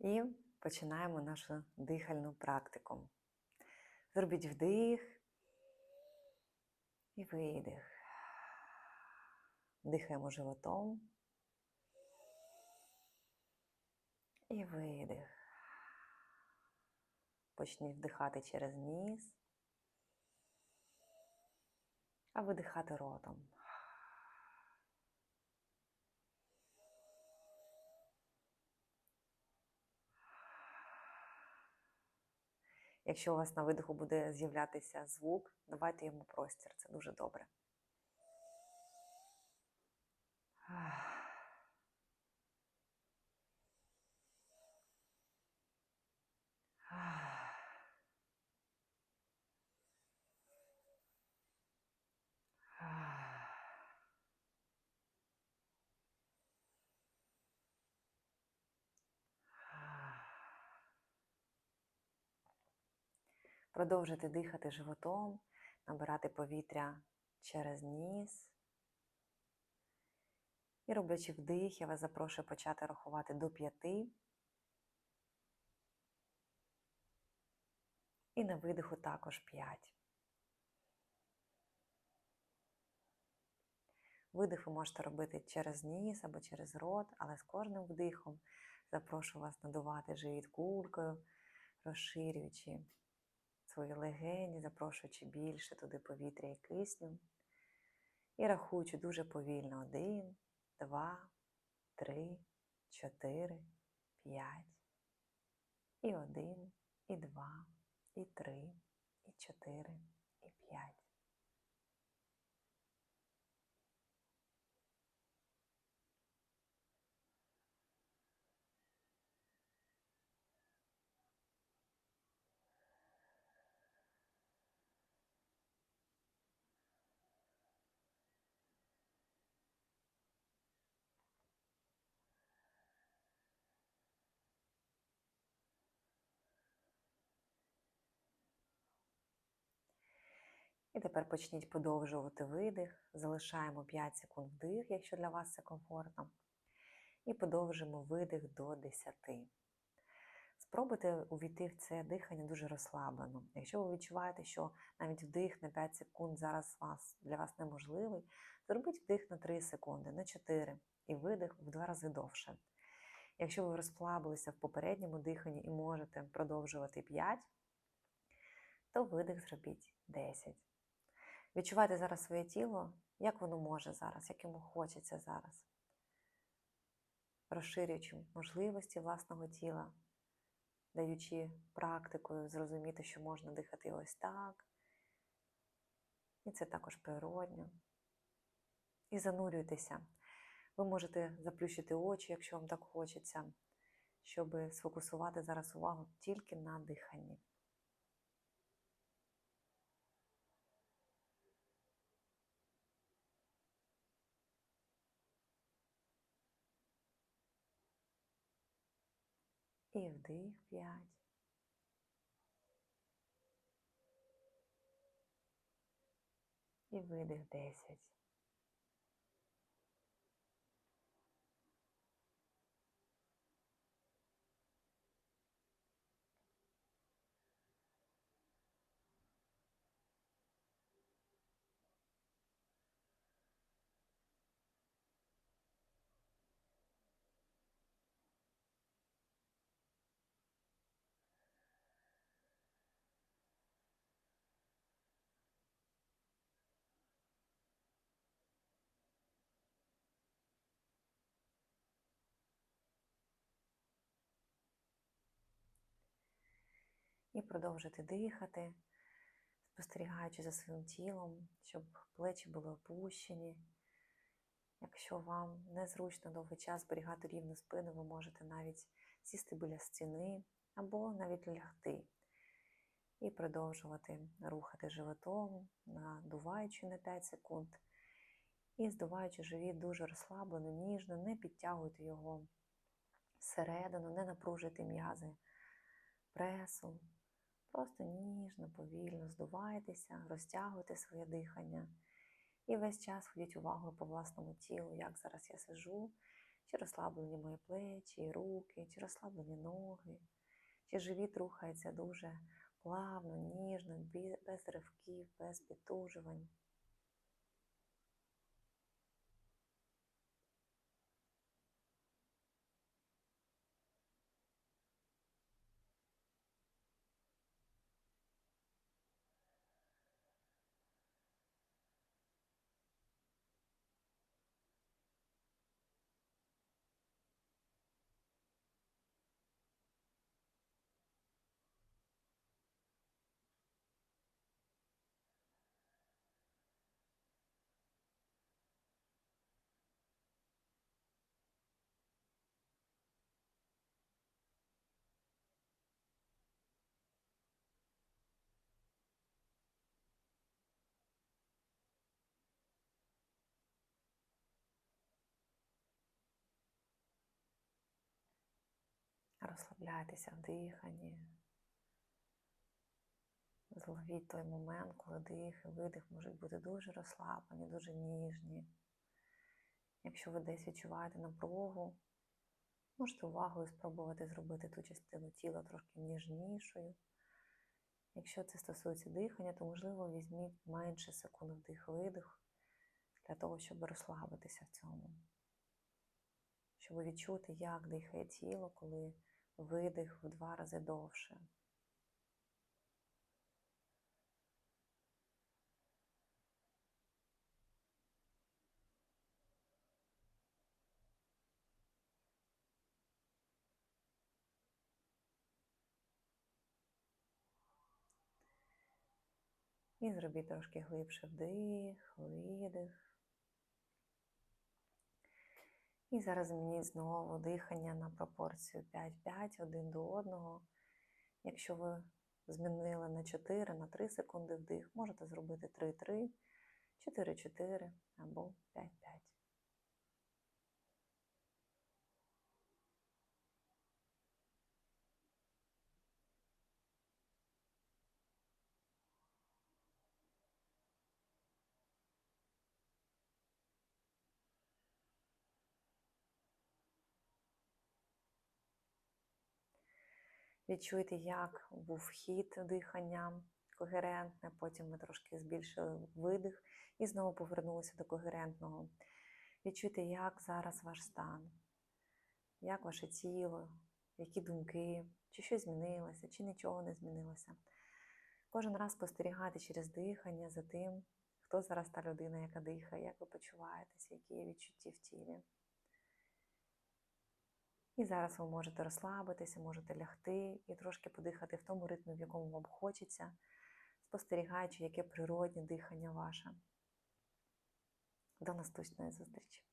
І починаємо нашу дихальну практику. Зробіть вдих і видих. Дихаємо животом. І видих. Почніть вдихати через ніс, а видихати ротом. Якщо у вас на видиху буде з'являтися звук, давайте йому простір, це дуже добре. Продовжуйте дихати животом, набирати повітря через ніс. І роблячи вдих, я вас запрошую почати рахувати до п'яти. І на видиху також п'ять. Видих ви можете робити через ніс або через рот, але з кожним вдихом запрошую вас надувати живіт кулькою, розширюючи свої легені, запрошуючи більше туди повітря і кисню. І рахуючи дуже повільно один, два, три, чотири, п'ять. І один, і два, і три, і чотири, і п'ять. І тепер почніть подовжувати видих. Залишаємо 5 секунд вдих, якщо для вас це комфортно. І подовжимо видих до 10. Спробуйте увійти в це дихання дуже розслаблено. Якщо ви відчуваєте, що навіть вдих на 5 секунд зараз вас, для вас неможливий, зробіть вдих на 3 секунди, на 4 і видих в 2 рази довше. Якщо ви розслабилися в попередньому диханні і можете продовжувати 5, то видих зробіть 10. Відчувайте зараз своє тіло, як воно може зараз, як йому хочеться зараз. Розширюючи можливості власного тіла, даючи практикою зрозуміти, що можна дихати ось так. І це також природньо. І занурюйтеся. Ви можете заплющити очі, якщо вам так хочеться, щоб сфокусувати зараз увагу тільки на диханні. І вдих 5. І видих 10. І продовжити дихати, спостерігаючи за своїм тілом, щоб плечі були опущені. Якщо вам незручно довгий час зберігати рівну спину, ви можете навіть сісти біля стіни або навіть лягти. І продовжувати рухати животом, надуваючи на 5 секунд. І здуваючи живіт дуже розслаблено, ніжно, не підтягуйте його всередину, не напружуйте м'язи пресу. Просто ніжно, повільно здувайтеся, розтягуйте своє дихання. І весь час ходіть увагу по власному тілу, як зараз я сижу, Чи розслаблені мої плечі, руки, чи розслаблені ноги, чи живіт рухається дуже плавно, ніжно, без ривків, без підтужувань. Розслабляйтеся в диханні. Зловіть той момент, коли дих і видих можуть бути дуже розслаблені, дуже ніжні. Якщо ви десь відчуваєте напругу, можете увагою спробувати зробити ту частину тіла трошки ніжнішою. Якщо це стосується дихання, то можливо візьміть менше секунд вдих-видих для того, щоб розслабитися в цьому. Щоб відчути, як дихає тіло, коли видих в два рази довше. І зробіть трошки глибше вдих, видих. І зараз змініть знову дихання на пропорцію 5-5 один до одного. Якщо ви змінили на 4, на 3 секунди вдих, можете зробити 3-3, 4-4 або 5-5. Відчуйте, як був вхід дихання когерентне, потім ми трошки збільшили видих і знову повернулися до когерентного. Відчуйте, як зараз ваш стан, як ваше тіло, які думки, чи щось змінилося, чи нічого не змінилося. Кожен раз спостерігайте через дихання за тим, хто зараз та людина, яка дихає, як ви почуваєтеся, які є відчутті в тілі. І зараз ви можете розслабитися, можете лягти і трошки подихати в тому ритмі, в якому вам хочеться, спостерігаючи, яке природне дихання ваше. До наступної зустрічі!